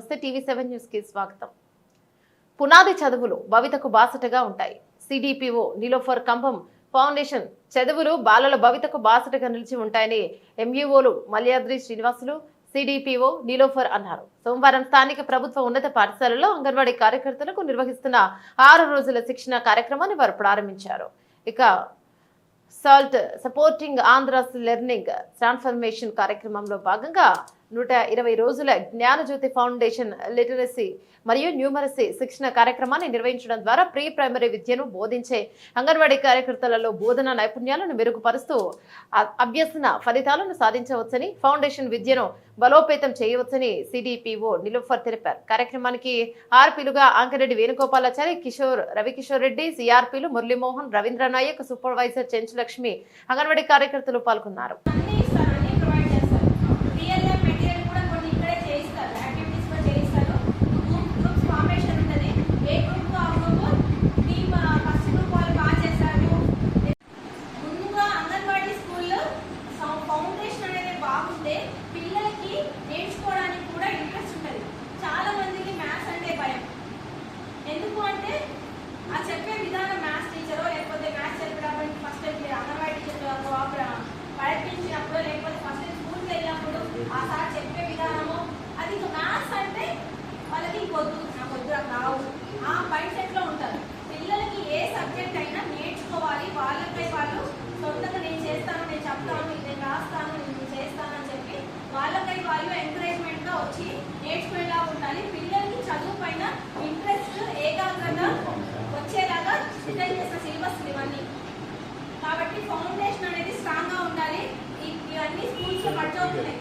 నమస్తే TV seven న్యూస్కి స్వాగతం. పునాది చదువులు భవితకు బాసటగా ఉంటాయి. సిడిపిఓ నిలోఫర్ కంభం ఫౌండేషన్ చదువులు బాలల భవితకు బాసటగా నిలిచి ఉంటాయని ఎంఈఓలు మల్యాద్రి శ్రీనివాసులు సిడిపిఓ నిలోఫర్ అన్నారు. సోమవారం స్థానిక ప్రభుత్వ ఉన్నత పాఠశాలలో అంగన్వాడీ కార్యకర్తలకు నిర్వహిస్తున్న ఆరు రోజుల శిక్షణ కార్యక్రమాన్ని వారు ప్రారంభించారు. ఇక SALT supporting Andhra's learning transformation కార్యక్రమంలో భాగంగా నూట ఇరవై రోజుల జ్ఞానజ్యోతి ఫౌండేషన్ లిటరసీ మరియు న్యూమరసీ శిక్షణ కార్యక్రమాన్ని నిర్వహించడం ద్వారా ప్రీ ప్రైమరీ విద్యను బోధించే అంగన్వాడీ కార్యకర్తలలో బోధన నైపుణ్యాలను మెరుగుపరుస్తూ అభ్యసన ఫలితాలను సాధించవచ్చని ఫౌండేషన్ విద్యను బలోపేతం చేయవచ్చని సిడిపిఓ నిలుఫర్ తెలిపారు. కార్యక్రమానికి ఆర్పీలుగా ఆంకరెడ్డి వేణుగోపాలాచారి కిషోర్ రవికిషోర్ రెడ్డి సిఆర్పీలు మురళీమోహన్ రవీంద్ర నాయక్ సూపర్వైజర్ చెంచులక్ష్మి అంగన్వాడీ కార్యకర్తలు పాల్గొన్నారు అన్నీ ఇస్తారు అన్నీ ప్రొవైడ్ చేస్తారు రియల్ లైఫ్ మెటీరియల్ కూడా కొన్ని ఇక్కడే చేయిస్తారు యాక్టివిటీస్ కూడా చేయిస్తారు గ్రూప్ గ్రూప్స్ ఫార్మేషన్ ఉంటుంది ఏ గ్రూప్ ఆ గ్రూప్ టీమ్ ఫస్ట్ గ్రూప్ వాళ్ళు బాగా చేశారు ముందుగా అంగన్వాడీ స్కూల్లో ఫౌండేషన్ అనేది బాగుంటే పిల్లలకి నేర్చుకోవడానికి కూడా ఇంట్రెస్ట్ ఉంటుంది చాలా మందికి మ్యాథ్స్ అంటే భయం ఎందుకు అంటే ఆ చెప్పే విధానం మ్యాథ్స్ టీచరో లేకపోతే మ్యాథ్స్ చెప్పేటప్పుడు ఫస్ట్ అంగన్వాడీ టీచర్ పడిపించినప్పుడు లేకపోతే ఫస్ట్ స్కూల్కి వెళ్ళినప్పుడు ఆ సార్ చెప్పే విధానము అది ఇంకా మ్యాథ్స్ అంటే వాళ్ళకి ఇంకొద్దు నాకు వద్దు నాకు రావు ఆ మైండ్ సెట్లో ఉంటారు పిల్లలకి ఏ సబ్జెక్ట్ అయినా నేర్చుకోవాలి వాళ్ళపై వాళ్ళు సొంతంగా నేను చేస్తాను నేను చెప్తాను నేను రాస్తాను నేను చేస్తాను అని చెప్పి వాళ్ళపై వాళ్ళు ఎంకరేజ్మెంట్గా వచ్చి నేర్చుకునేలా ఉండాలి. పిల్లలకి చదువు పైన ఇంట్రెస్ట్ ఏకాగ్రత వచ్చేలాగా డిజైన్ చేసిన సిలబస్ ఇవన్నీ. కాబట్టి ఫౌండేషన్ అనేది స్ట్రాంగ్గా ఉండాలి. ఇవన్నీ స్కూల్స్లో ఖర్చు అవుతున్నాయి.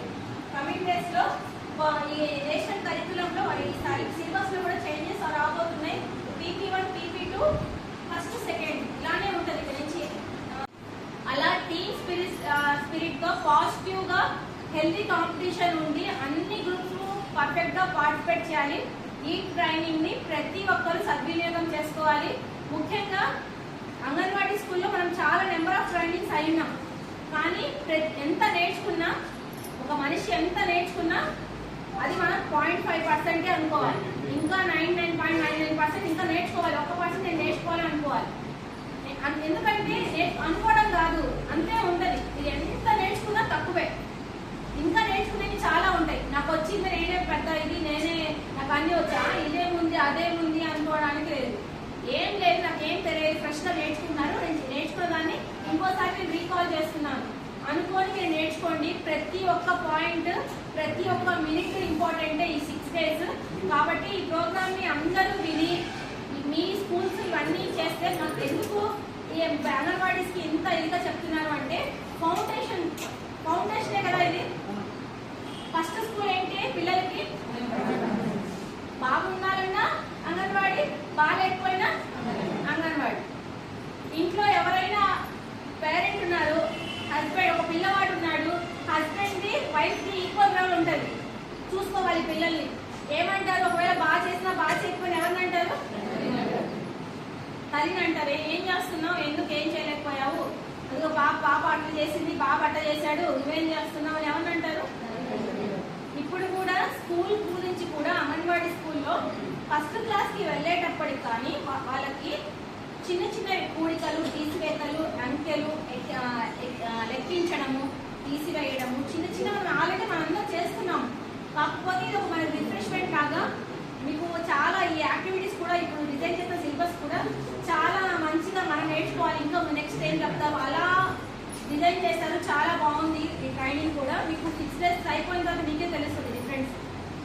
కమింగ్ డేస్లో ఈ నేషనల్ కరికులం లో ఈసారి సిలబస్లో కూడా చేంజెస్ రాబోతున్నాయి. PP one PP two first second healthy competition ఉండి అన్ని గ్రూప్స్ పర్ఫెక్ట్గా పార్టిసిపేట్ చేయాలి. ఈ ట్రైనింగ్ని ప్రతి ఒక్కరు సద్వినియోగం చేసుకోవాలి. ముఖ్యంగా అంగన్వాడీ స్కూల్లో మనం చాలా నెంబర్ ఆఫ్ ట్రైనింగ్స్ అయినాం. కానీ ఎంత నేర్చుకున్నా ఒక మనిషి ఎంత నేర్చుకున్నా అది మనం పాయింట్ ఫైవ్ పర్సెంటే అనుకోవాలి. ఇంకా nine nine point nine nine percent ఇంకా నేర్చుకోవాలి. ఒక్క పర్సెంట్ నేను నేర్చుకోవాలి అనుకోవాలి. ఎందుకంటే అనుకోవడం కాదు అంతే ఉంటది ఇది ఎంత నేర్చుకున్నా తక్కువే ఇంకా నేర్చుకునేవి చాలా ఉంటాయి నాకు వచ్చింది నేనే పెద్ద ఇది నేనే నాకు అన్ని వచ్చా ఇదేముంది అదేముంది అనుకోవడానికి లేదు. ఏం లేదు నాకు ఏం తెలియదు. ఫ్రెష్గా నేర్చుకున్నారు. నేను నేర్చుకున్న ఇంకోసారి నేను రీకాల్ చేస్తున్నాను. అనుకోని మీరు నేర్చుకోండి. ప్రతి ఒక్క పాయింట్ ప్రతి ఒక్క మినిట్ ఇంపార్టెంట్ ఈ సిక్స్ డేస్ కాబట్టి ఈ ప్రోగ్రామ్ని అందరూ విని మీ స్కూల్స్ ఇవన్నీ చేస్తే నాకు ఎందుకు ఈ అంగన్వాడీస్కి ఇంత ఇదిగా చెప్తున్నారు అంటే ఫౌండేషన్ కదా ఇది ఫస్ట్ స్కూల్ ఏంటి పిల్లలకి బాగున్నారన్నా అంగన్వాడీ బాగాలేకపోయినా అంగన్వాడీ ఇంట్లో ఎవరైనా పేరెంట్ ఉన్నారు హస్బెండ్ ఒక పిల్లవాడు ఉన్నాడు వైఫ్కి ఈక్వల్ రోల్ ఉంటుంది. చూసుకోవాలి పిల్లల్ని. ఏమంటారు? ఒకవేళ బాగా చేసినా బాగా చేయకపోయినా ఎవరిని అంటారు? తల్లిని అంటారు. ఏం చేస్తున్నావు? ఎందుకు ఏం చేయలేకపోయావు? అదిగో పాప పాప అట్లా చేసింది బాబు అట్ట చేశాడు. నువ్వేం చేస్తున్నావు? అని ఎవరిని అంటారు? ఇప్పుడు కూడా స్కూల్ గురించి కూడా అంగన్వాడీ స్కూల్లో ఫస్ట్ క్లాస్కి వెళ్ళేటప్పటికి కానీ వాళ్ళకి చిన్న చిన్న కూడికలు తీసివేతలు అంకెలు లెక్కించడము తీసివేయడము. చిన్న చిన్న మనం ఆల్రెడీ మనందరం చేస్తున్నాం. కాకపోతే ఇది ఒక మన రిఫ్రెష్మెంట్ లాగా మీకు చాలా ఈ యాక్టివిటీస్ కూడా ఇప్పుడు డిజైన్ చేసిన సిలబస్ కూడా చాలా మంచిగా మనం నేర్చుకోవాలి. ఇంకా నెక్స్ట్ ఏం చెప్తాం అలా డిజైన్ చేశారు. చాలా బాగుంది ఈ ట్రైనింగ్ కూడా. మీకు సిక్స్ డేస్ అయిపోయిన తర్వాత మీకే తెలుస్తుంది.